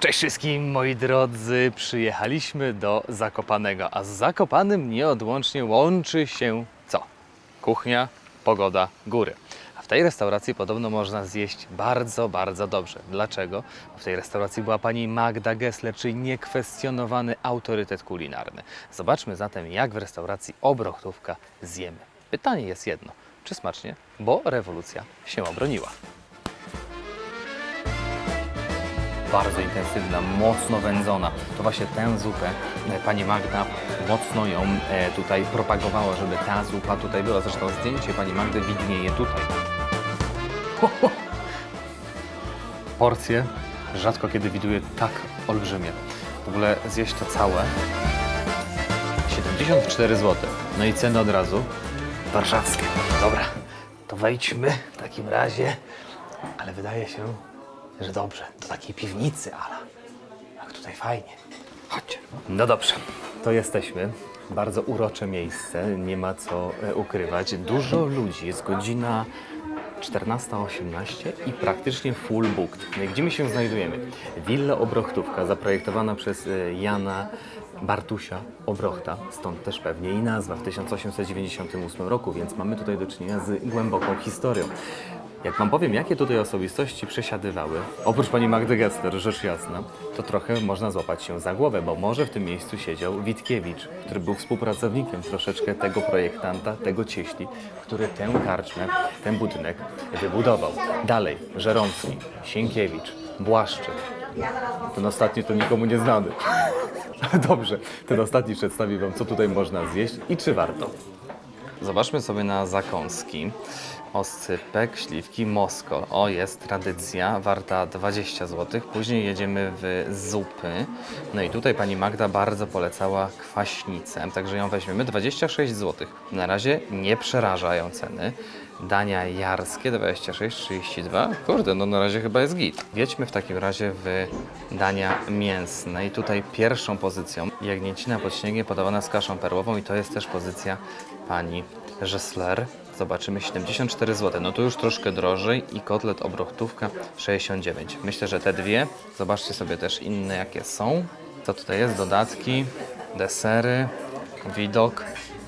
Cześć wszystkim moi drodzy, przyjechaliśmy do Zakopanego, a z Zakopanym nieodłącznie łączy się co? Kuchnia, pogoda, góry. A w tej restauracji podobno można zjeść bardzo, bardzo dobrze. Dlaczego? W tej restauracji była pani Magda Gessler, czyli niekwestionowany autorytet kulinarny. Zobaczmy zatem, jak w restauracji Obrochtówka zjemy. Pytanie jest jedno, czy smacznie? Bo rewolucja się obroniła. Bardzo intensywna, mocno wędzona. To właśnie tę zupę e, pani Magda mocno ją e, tutaj propagowała, żeby ta zupa tutaj była. Zresztą zdjęcie pani Magdy widnieje tutaj. Porcje rzadko kiedy widuję tak olbrzymie. W ogóle zjeść to całe 74 zł. No i ceny od razu warszawskie. Dobra, to wejdźmy w takim razie. Ale wydaje się, że dobrze, do takiej piwnicy, Ala. Jak tutaj fajnie. Chodźcie. No dobrze, to jesteśmy. Bardzo urocze miejsce, nie ma co e, ukrywać. Dużo ludzi, jest godzina 14.18 i praktycznie full booked. No i Gdzie my się znajdujemy? Willa Obrochtówka, zaprojektowana przez e, Jana Bartusia Obrochta, stąd też pewnie i nazwa w 1898 roku, więc mamy tutaj do czynienia z głęboką historią. Jak wam powiem, jakie tutaj osobistości przesiadywały, oprócz pani Magdy Gessler, rzecz jasna, to trochę można złapać się za głowę, bo może w tym miejscu siedział Witkiewicz, który był współpracownikiem troszeczkę tego projektanta, tego cieśli, który tę karczmę, ten budynek wybudował. Dalej, Żeromski, Sienkiewicz, Błaszczyk. Ten ostatni to nikomu nie znany. Dobrze, ten ostatni przedstawi wam, co tutaj można zjeść i czy warto. Zobaczmy sobie na zakąski. Oscypek, śliwki, mosko. O, jest tradycja, warta 20 zł. Później jedziemy w zupy. No i tutaj pani Magda bardzo polecała kwaśnicę, także ją weźmiemy. 26 zł. Na razie nie przerażają ceny. Dania jarskie 26,32. Kurde, no na razie chyba jest git. Jedźmy w takim razie w dania mięsne. I tutaj pierwszą pozycją jagnięcina pod śniegiem podawana z kaszą perłową i to jest też pozycja pani Żesler. Zobaczymy 74 zł. No to już troszkę drożej i kotlet obrochtówka 69. Myślę, że te dwie. Zobaczcie sobie też inne jakie są. Co tutaj jest? Dodatki, desery, widok,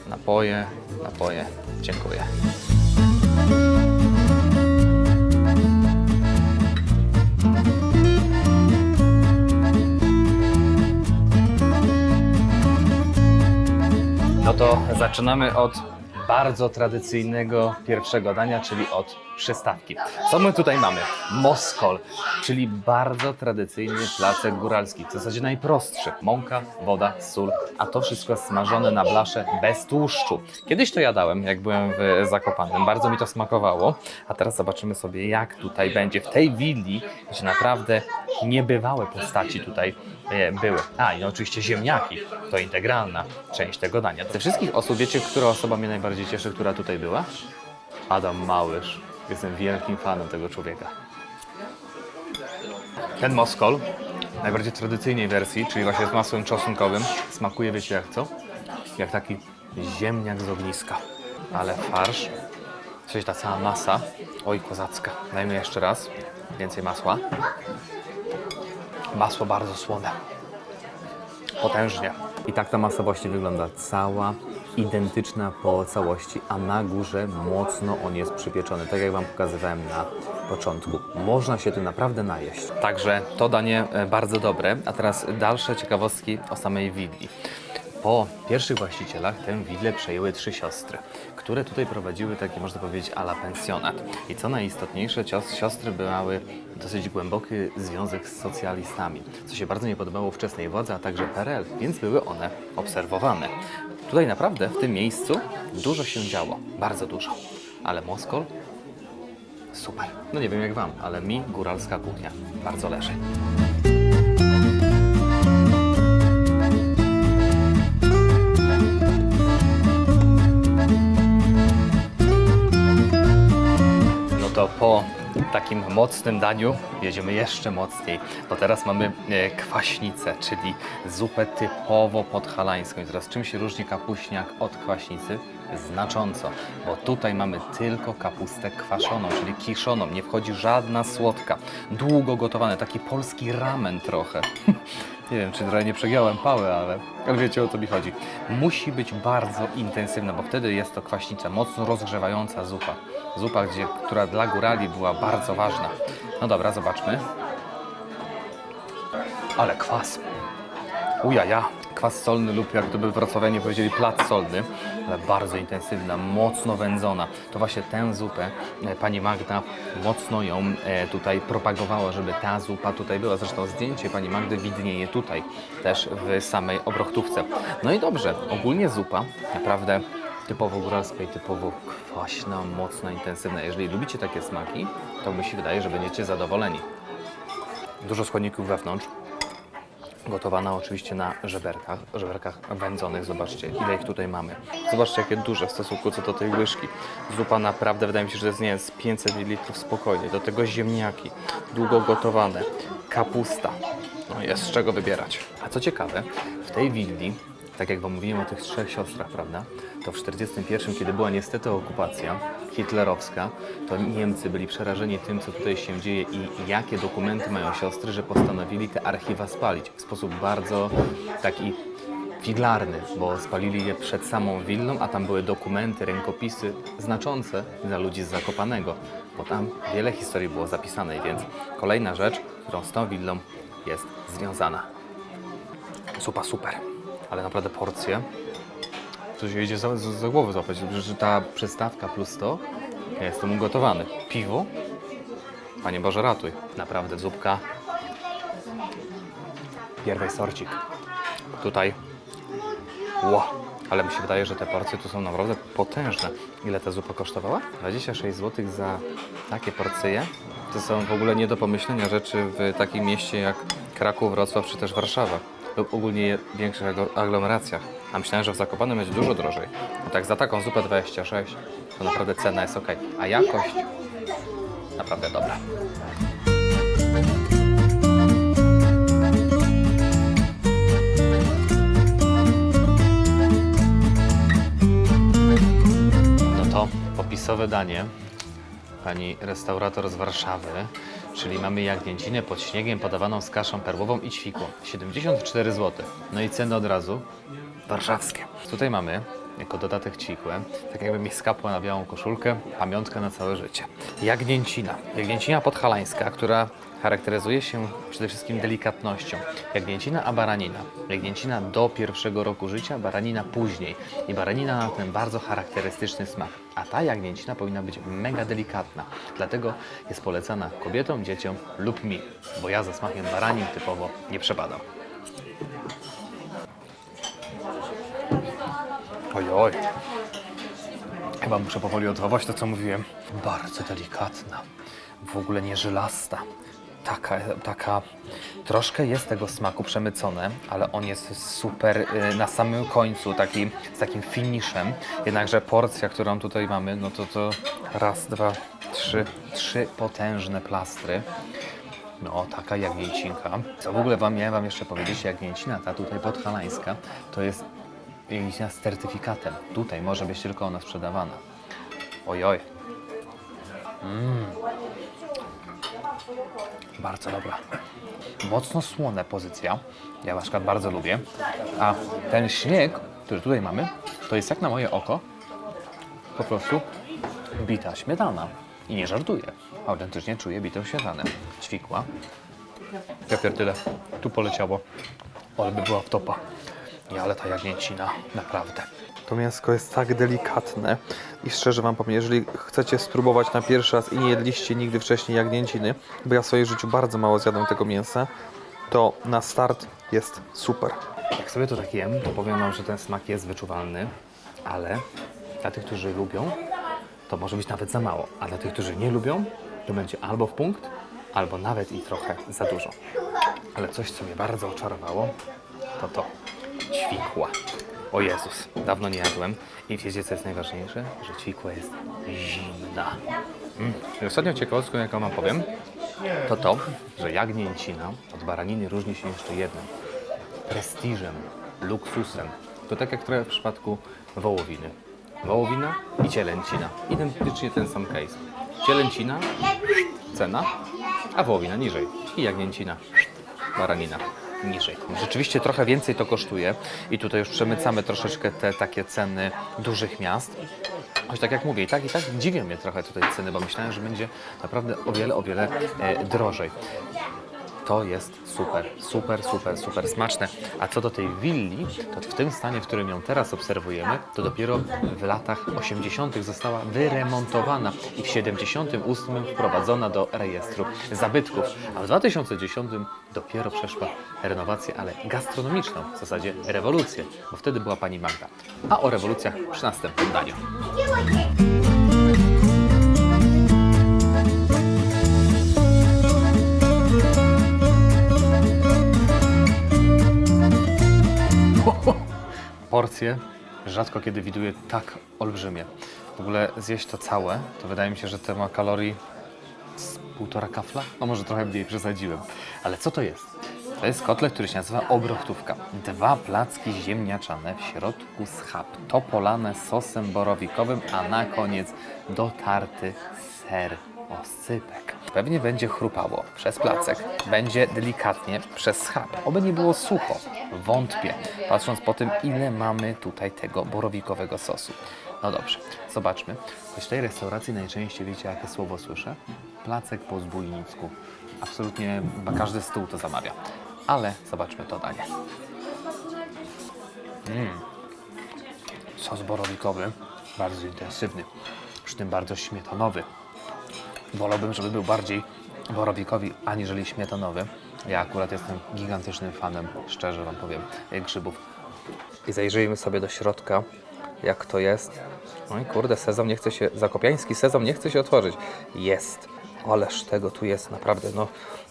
napoje, napoje. Dziękuję. No to zaczynamy od bardzo tradycyjnego pierwszego dania, czyli od przystawki. Co my tutaj mamy? Moskol, czyli bardzo tradycyjny placek góralski. W zasadzie najprostszy. Mąka, woda, sól, a to wszystko smażone na blasze bez tłuszczu. Kiedyś to jadałem, jak byłem w Zakopanem. Bardzo mi to smakowało. A teraz zobaczymy sobie, jak tutaj będzie w tej willi, gdzie naprawdę niebywałe postaci tutaj e, były. A, i oczywiście ziemniaki. To integralna część tego dania. Ze wszystkich osób, wiecie, która osoba mnie najbardziej cieszy, która tutaj była? Adam Małysz. Jestem wielkim fanem tego człowieka. Ten moskol, najbardziej tradycyjnej wersji, czyli właśnie z masłem czosnkowym, smakuje, wiecie jak co? Jak taki ziemniak z ogniska. Ale farsz, coś ta cała masa, oj kozacka. Dajmy jeszcze raz, więcej masła. Masło bardzo słone. Potężnie. I tak ta masa właśnie wygląda. Cała, identyczna po całości, a na górze mocno on jest przypieczony, tak jak Wam pokazywałem na początku. Można się tu naprawdę najeść. Także to danie e, bardzo dobre. A teraz dalsze ciekawostki o samej willi. Po pierwszych właścicielach tę willę przejęły trzy siostry, które tutaj prowadziły taki, można powiedzieć, ala pensjonat. I co najistotniejsze, siostry miały dosyć głęboki związek z socjalistami, co się bardzo nie podobało ówczesnej władzy, a także PRL, więc były one obserwowane. Tutaj naprawdę w tym miejscu dużo się działo, bardzo dużo. Ale Moskol super. No nie wiem jak Wam, ale mi góralska kuchnia bardzo leży. Takim mocnym daniu jedziemy jeszcze mocniej, bo teraz mamy e, kwaśnicę, czyli zupę typowo podhalańską. I teraz czym się różni kapuśniak od kwaśnicy? Znacząco, bo tutaj mamy tylko kapustę kwaszoną, czyli kiszoną, nie wchodzi żadna słodka, długo gotowane, taki polski ramen trochę. Nie wiem, czy trochę nie przegiąłem pały, ale, ale wiecie o co mi chodzi. Musi być bardzo intensywna, bo wtedy jest to kwaśnica, mocno rozgrzewająca zupa. Zupa, gdzie, która dla górali była bardzo ważna. No dobra, zobaczmy. Ale kwas. Ujaja, kwas solny lub jak to by wrocławianie powiedzieli plat solny, ale bardzo intensywna, mocno wędzona. To właśnie tę zupę e, pani Magda mocno ją e, tutaj propagowała, żeby ta zupa tutaj była. Zresztą zdjęcie pani Magdy widnieje tutaj też w samej obrochtówce. No i dobrze, ogólnie zupa naprawdę typowo góralska i typowo kwaśna, mocno intensywna. Jeżeli lubicie takie smaki, to mi się wydaje, że będziecie zadowoleni. Dużo składników wewnątrz. Gotowana oczywiście na żeberkach, żeberkach wędzonych. Zobaczcie, ile ich tutaj mamy. Zobaczcie, jakie duże w stosunku co do tej łyżki. Zupa naprawdę, wydaje mi się, że jest, nie z 500 ml spokojnie. Do tego ziemniaki, długo gotowane, kapusta. No jest z czego wybierać. A co ciekawe, w tej willi, tak jak Wam mówiłem o tych trzech siostrach, prawda, to w 1941, kiedy była niestety okupacja hitlerowska, to Niemcy byli przerażeni tym, co tutaj się dzieje i jakie dokumenty mają siostry, że postanowili te archiwa spalić w sposób bardzo taki figlarny, bo spalili je przed samą willą, a tam były dokumenty, rękopisy znaczące dla ludzi z Zakopanego, bo tam wiele historii było zapisanej, więc kolejna rzecz, którą z tą willą jest związana. Supa super, ale naprawdę porcje to się idzie za, za, za głowę złapać, że ta przystawka plus to, ja jestem ugotowany. Piwo? Panie Boże, ratuj. Naprawdę, zupka. Pierwej sorcik. Tutaj. Ło. Ale mi się wydaje, że te porcje tu są naprawdę potężne. Ile ta zupa kosztowała? 26 zł za takie porcje. To są w ogóle nie do pomyślenia rzeczy w takim mieście jak Kraków, Wrocław czy też Warszawa lub ogólnie większych aglo- aglomeracjach. A myślałem, że w Zakopanem będzie dużo drożej. No tak za taką zupę 26 to naprawdę cena jest ok. A jakość naprawdę dobra. No to popisowe danie pani restaurator z Warszawy, czyli mamy jagnięcinę pod śniegiem podawaną z kaszą perłową i ćwikłą. 74 zł. No i ceny od razu warszawskie. Tutaj mamy jako dodatek ćwikłę, tak jakby mi skapła na białą koszulkę, pamiątka na całe życie. Jagnięcina. Jagnięcina podhalańska, która charakteryzuje się przede wszystkim delikatnością. Jagnięcina a baranina. Jagnięcina do pierwszego roku życia, baranina później. I baranina ma ten bardzo charakterystyczny smak. A ta jagnięcina powinna być mega delikatna. Dlatego jest polecana kobietom, dzieciom lub mi, bo ja za smakiem baranin typowo nie przepadam. Oj, oj. Chyba muszę powoli odwołać to, co mówiłem. Bardzo delikatna. W ogóle nie żylasta. Taka, taka, troszkę jest tego smaku przemycone, ale on jest super y, na samym końcu, taki, z takim finiszem. Jednakże porcja, którą tutaj mamy, no to to raz, dwa, trzy, trzy potężne plastry. No, taka jagnięcinka. Co w ogóle wam miałem wam jeszcze powiedzieć, jagnięcina ta tutaj podhalańska, to jest jagnięcina z certyfikatem. Tutaj może być tylko ona sprzedawana. Oj, oj. Bardzo dobra. Mocno słone pozycja. Ja na przykład bardzo lubię. A ten śnieg, który tutaj mamy, to jest jak na moje oko po prostu bita śmietana. I nie żartuję. Autentycznie czuję bitą śmietanę. Ćwikła. Ja pierdyle. Tu poleciało. Ale by była w topa. Nie, ale ta jagnięcina, naprawdę. To mięsko jest tak delikatne i szczerze Wam powiem, jeżeli chcecie spróbować na pierwszy raz i nie jedliście nigdy wcześniej jagnięciny, bo ja w swoim życiu bardzo mało zjadłem tego mięsa, to na start jest super. Jak sobie to tak jem, to powiem Wam, że ten smak jest wyczuwalny, ale dla tych, którzy lubią, to może być nawet za mało, a dla tych, którzy nie lubią, to będzie albo w punkt, albo nawet i trochę za dużo. Ale coś, co mnie bardzo oczarowało, to to ćwikła. O Jezus, dawno nie jadłem i wiecie, co jest najważniejsze? Że ćwikła jest zimna. I ostatnią ciekawostką, jaką wam powiem, to to, że jagnięcina od baraniny różni się jeszcze jednym. Prestiżem, luksusem. To tak jak trochę w przypadku wołowiny. Wołowina i cielęcina. Identycznie ten sam case. Cielęcina, cena, a wołowina niżej. I jagnięcina, baranina niżej. Rzeczywiście trochę więcej to kosztuje i tutaj już przemycamy troszeczkę te takie ceny dużych miast. Choć tak jak mówię, i tak i tak dziwią mnie trochę tutaj ceny, bo myślałem, że będzie naprawdę o wiele, o wiele e, drożej. To jest super, super, super, super smaczne. A co do tej willi, to w tym stanie, w którym ją teraz obserwujemy, to dopiero w latach 80. została wyremontowana i w 78 wprowadzona do rejestru zabytków, a w 2010 dopiero przeszła renowację, ale gastronomiczną, w zasadzie rewolucję, bo wtedy była pani Magda. A o rewolucjach przy następnym daniu. Porcje rzadko kiedy widuję tak olbrzymie. W ogóle zjeść to całe, to wydaje mi się, że to ma kalorii z półtora kafla? No może trochę mniej przesadziłem. Ale co to jest? To jest kotlet, który się nazywa obrochtówka. Dwa placki ziemniaczane, w środku schab, to polane sosem borowikowym, a na koniec dotarty ser oscypek. Pewnie będzie chrupało przez placek, będzie delikatnie przez schab. Oby nie było sucho, wątpię, patrząc po tym, ile mamy tutaj tego borowikowego sosu. No dobrze, zobaczmy. Choć w tej restauracji najczęściej wiecie, jakie słowo słyszę? Placek po zbójnicku. Absolutnie chyba każdy stół to zamawia. Ale zobaczmy to danie. Mm. Sos borowikowy, bardzo intensywny, przy tym bardzo śmietanowy. Wolałbym, żeby był bardziej borowikowi, aniżeli śmietanowy. Ja akurat jestem gigantycznym fanem, szczerze Wam powiem, grzybów. I zajrzyjmy sobie do środka, jak to jest. No i kurde, sezam nie chce się, zakopiański sezam nie chce się otworzyć. Jest. Ależ tego tu jest naprawdę, no,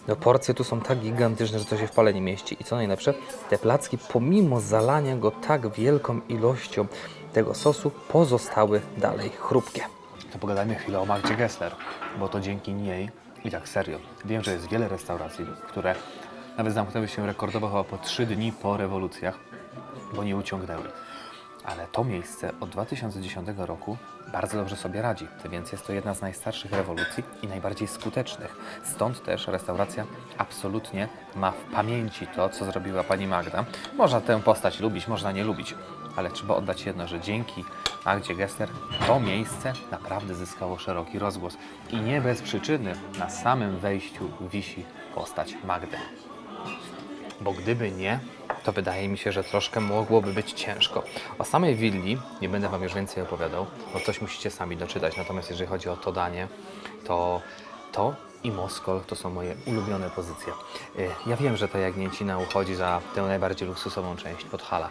no porcje tu są tak gigantyczne, że to się w pale nie mieści. I co najlepsze, te placki pomimo zalania go tak wielką ilością tego sosu, pozostały dalej chrupkie. To pogadajmy chwilę o Magdzie Gessler, bo to dzięki niej, i tak serio, wiem, że jest wiele restauracji, które nawet zamknęły się rekordowo chyba po trzy dni po rewolucjach, bo nie uciągnęły. Ale to miejsce od 2010 roku bardzo dobrze sobie radzi, więc jest to jedna z najstarszych rewolucji i najbardziej skutecznych. Stąd też restauracja absolutnie ma w pamięci to, co zrobiła pani Magda. Można tę postać lubić, można nie lubić, ale trzeba oddać jedno, że dzięki Magdzie Gessler to miejsce naprawdę zyskało szeroki rozgłos. I nie bez przyczyny na samym wejściu wisi postać Magdy bo gdyby nie, to wydaje mi się, że troszkę mogłoby być ciężko. O samej willi nie będę Wam już więcej opowiadał, bo coś musicie sami doczytać. Natomiast jeżeli chodzi o to danie, to to i Moskol to są moje ulubione pozycje. Y, Ja wiem, że ta jagnięcina uchodzi za tę najbardziej luksusową część Podhala,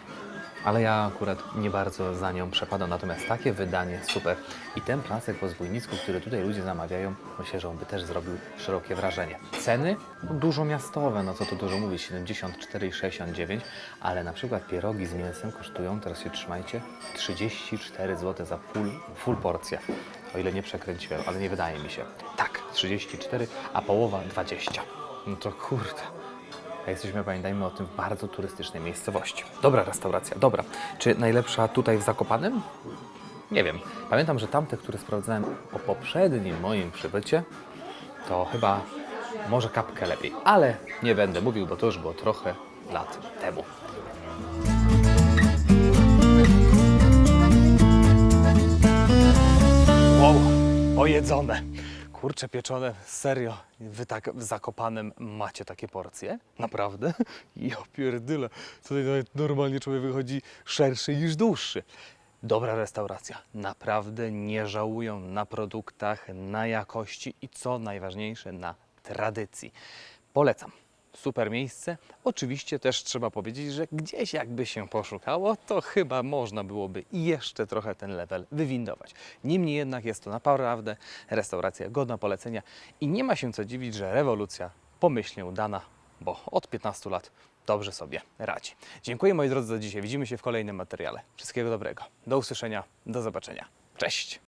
ale ja akurat nie bardzo za nią przepadam. Natomiast takie wydanie super. I ten placek po zbójnicku, który tutaj ludzie zamawiają, myślę, że on by też zrobił szerokie wrażenie. Ceny? No, dużo miastowe, no co tu dużo mówić, 74,69, ale na przykład pierogi z mięsem kosztują, teraz się trzymajcie, 34 zł za full, full porcję. O ile nie przekręciłem, ale nie wydaje mi się. Tak, 34, a połowa 20. No to kurde. A jesteśmy, pamiętajmy o tym, w bardzo turystycznej miejscowości. Dobra restauracja, dobra. Czy najlepsza tutaj w Zakopanem? Nie wiem. Pamiętam, że tamte, które sprawdzałem po poprzednim moim przybycie, to chyba może kapkę lepiej. Ale nie będę mówił, bo to już było trochę lat temu. Wow, ojedzone. Kurcze pieczone, serio. Wy tak w Zakopanem macie takie porcje? Naprawdę? Ja pierdyle. Tutaj nawet normalnie człowiek wychodzi szerszy niż dłuższy. Dobra restauracja. Naprawdę nie żałują na produktach, na jakości i co najważniejsze, na tradycji. Polecam. Super miejsce. Oczywiście też trzeba powiedzieć, że gdzieś jakby się poszukało, to chyba można byłoby jeszcze trochę ten level wywindować. Niemniej jednak jest to naprawdę restauracja godna polecenia i nie ma się co dziwić, że rewolucja pomyślnie udana, bo od 15 lat dobrze sobie radzi. Dziękuję moi drodzy za dzisiaj. Widzimy się w kolejnym materiale. Wszystkiego dobrego. Do usłyszenia, do zobaczenia. Cześć!